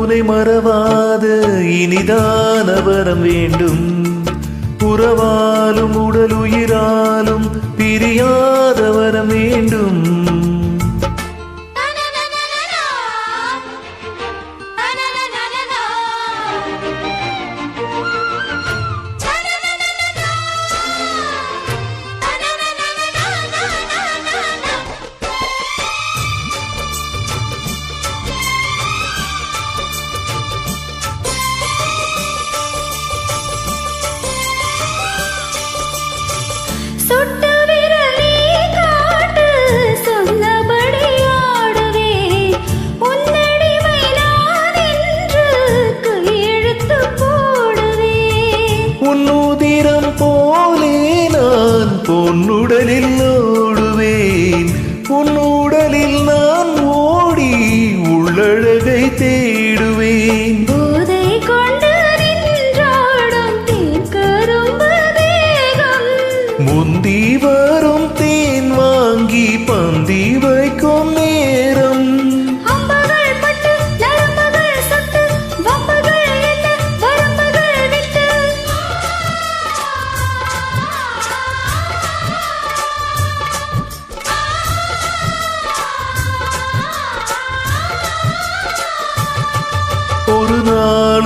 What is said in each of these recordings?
உனை மறவாது. இனிதான வரம் வேண்டும். உறவாலும் உடலுயிராலும் பிரியாத வரம் வேண்டும். உன்னுடலில்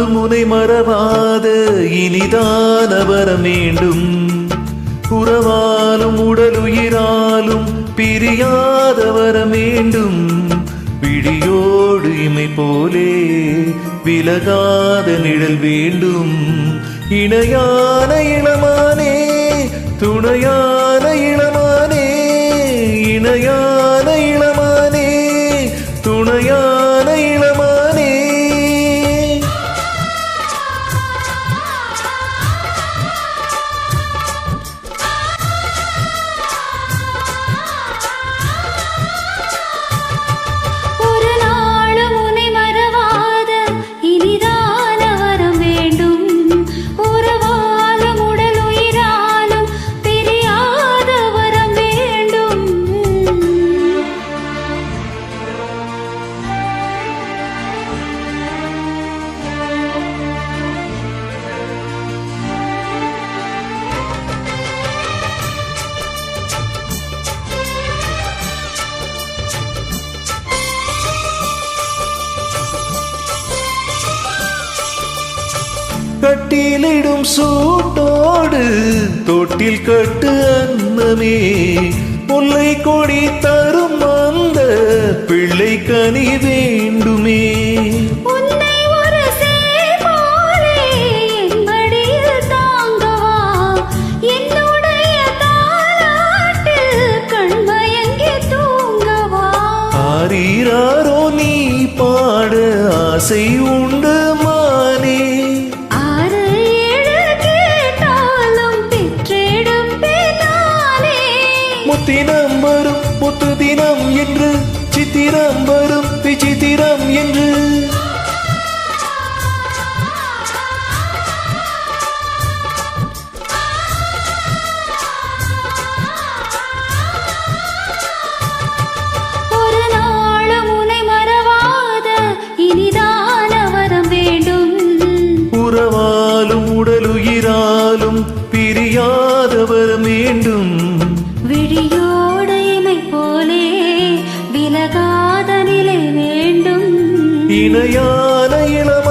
நாளும் உனை மறவாத இனிதான வரம் வேண்டும் உறவாலும் உடலுயிராலும் பிரியாத வரம் வேண்டும் விழியோடு இமை போலே விலகாத நிழல் வேண்டும். இணையான இளமானே துணையான இளம் கட்டிலிடும் சூட்டோடு தொட்டில் கட்டு அன்னமே. முல்லை கொடி தரும் அந்த பிள்ளை கனி வேண்டுமே. ஆரோ நீ பாட ஆசை உன் முத்தினம் வரும் முத்து தினம் என்று சித்திரம் வரும் விசித்திரம் என்று. வேண்டும். இணையான இளம்